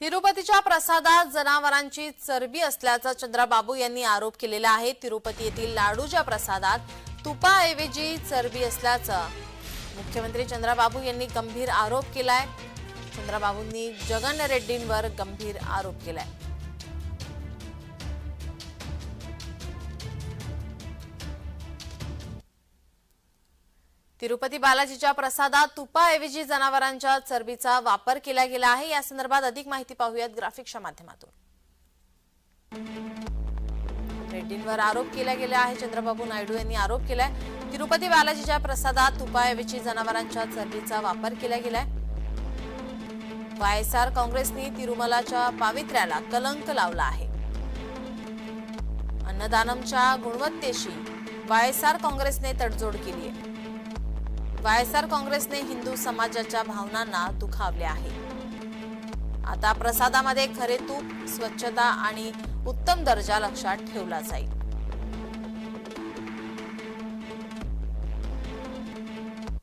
तिरुपतीच्या प्रसादात जनावरांची चरबी असल्याचा चंद्राबाबू यांनी आरोप केलेला आहे. तिरुपती येथील लाडूच्या प्रसादात तुपाऐवजी चरबी असल्याचं मुख्यमंत्री चंद्राबाबू यांनी गंभीर आरोप केलाय. चंद्राबाबूंनी जगन रेड्डींवर गंभीर आरोप केलाय. तिरुपती बालाजीच्या प्रसादात तुपाऐवजी जनावरांच्या चरबीचा वापर केला गेला आहे. या संदर्भात अधिक माहिती पाहूयात ग्राफिक्सच्या माध्यमातून. रेड्डींवर आरोप केला गेला आहे चंद्रबाबू नायडू यांनी आरोप केलाय. तिरुपती बालाजीच्या प्रसादात तुपाऐवजी जनावरांच्या चरबीचा वापर केला गेलाय. वायएसआर काँग्रेसने तिरुमलाच्या पावित्र्याला कलंक लावला आहे. अन्नदानमच्या गुणवत्तेशी वायएसआर काँग्रेसने तडजोड केली आहे. वायएसआर काँग्रेसने हिंदू समाजाच्या भावनांना दुखावले आहे. आता प्रसादामध्ये खरे तूप स्वच्छता आणि उत्तम दर्जा लक्षात ठेवला जाईल.